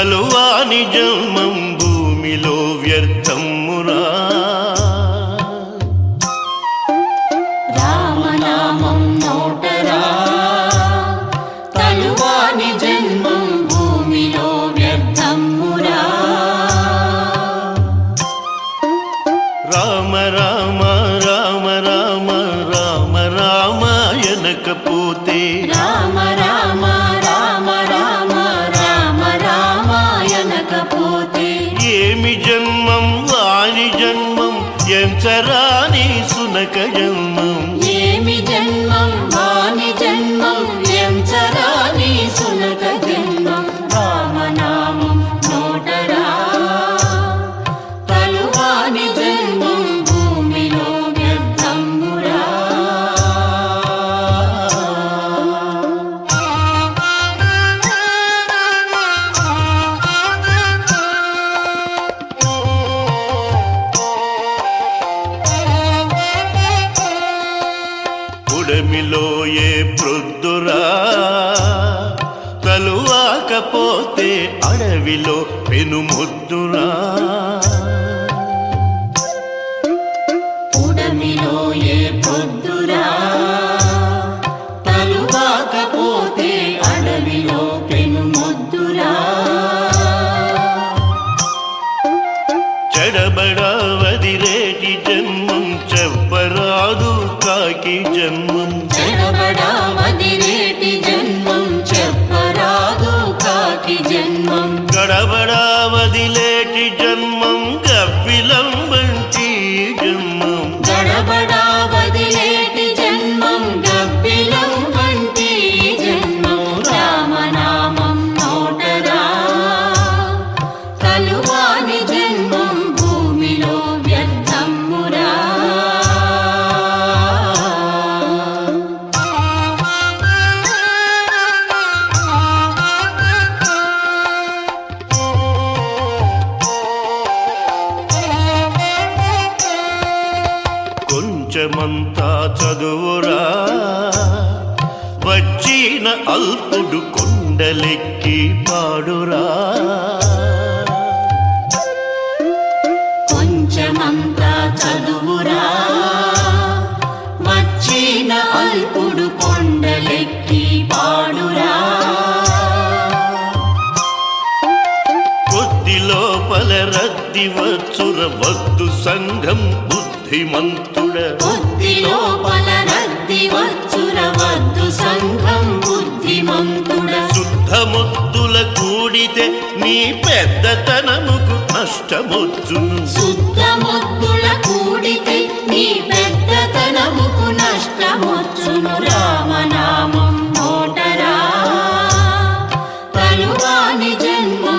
కలువాని జన్మం భూమిలో వ్యర్థమురా. రామనామం నోటరా. తలువాని జన్మం భూమిలో వ్యర్థమురా. రామ రామ రామ రామ రామ రామ ఎనకపోతే రామ రామ రామ ఏమి జన్మం? వాణి జన్మం. ఎంచరాని సునక జన్మం. ఏమి జన్మం? ఉడమిలో ఏ ప్రొద్దురా తలువాకపోతే అడవిలో పెనుముద్దురా? ఉడమిలో ఏ పొద్దురా చెప్పరాదు కాకి జన్మం. చెడబడా వదిలేటి జన్మం. చెప్పరాదు కాకి జన్మం. గడబడా వదిలేటి జన్మం. గబ్బిలం వంటి జన్మం. గడబడా వదిలేటి జన్మం. గబ్బిలం వంటి జన్మం. రామనామం నోటరా. కలువాని కొంచెమంతా చదువురా. వచ్చిన అల్పుడు కొండలెక్కి పాడురా. కొంచెమంతా చదువురా. వచ్చిన అల్పుడు కొండలెక్కి పాడురా. కొద్ది లోపల రద్ది వచ్చుర. వద్దు సంఘం బుద్ధిమంతుడ బుద్ధి లోపల రద్ది వచ్చున వద్దు సంఘం బుద్ధిమంతుడ. శుద్ధమొద్దుల కూడితే నీ పెద్దతనముకు నష్టమొచ్చును. శుద్ధమొద్దుల కూడితే నీ పెద్దతనముకు నష్టమొచ్చును. రామనామం నోటరా. తనువాని జన్మ